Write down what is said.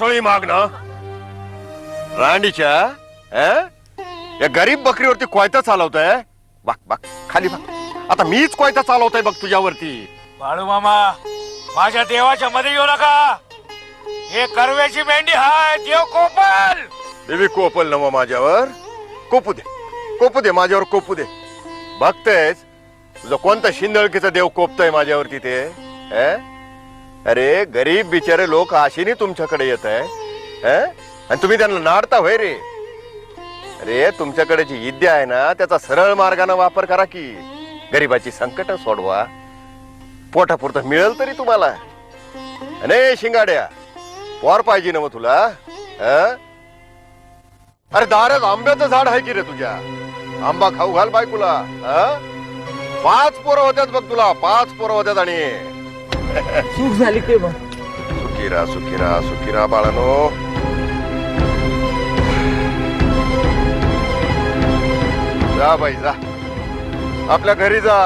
तांदळी माग ना. रांडीच्या अं? या गरीब बकरीवरती कोयता चालवतोय? बघ बघ खाली बघ आता मीच कोयता चालवतोय बघ तुझ्यावरती. बाळू मामा माझ्या देवाच्या मध्ये येऊ नका. हे करव्याची मेंढी हाय देव कोपल. देवी कोपल नव माझ्यावर. कोपू दे कोपू दे माझ्यावर कोपू दे. बघतेस तुझं कोणतं शिंदळकीचं देव कोपतय माझ्यावरती ते? अरे गरीब बिचारे लोक आशेने तुमच्याकडे येत आहे आणि तुम्ही त्यांना नाडता होय रे. अरे तुमच्याकडे जी विद्या आहे ना त्याचा सरळ मार्गाने वापर करा की गरीबाची संकट सोडवा. पोटापुरतं मिळेल तरी तुम्हाला. अरे शिंगाड्या पोर पाहिजे ना मग तुला अरे दारात आंब्याचं झाड आहे की रे तुझ्या? आंबा खाऊ घाल बायकुला पाच पोरं होत्यात बघ तुला पाच पोरं होत्यात आणि चूक झाली ते मग सुखीरा सुखीरा सुखीरा बाळानो. जा बाई जा. आपल्या घरी जा.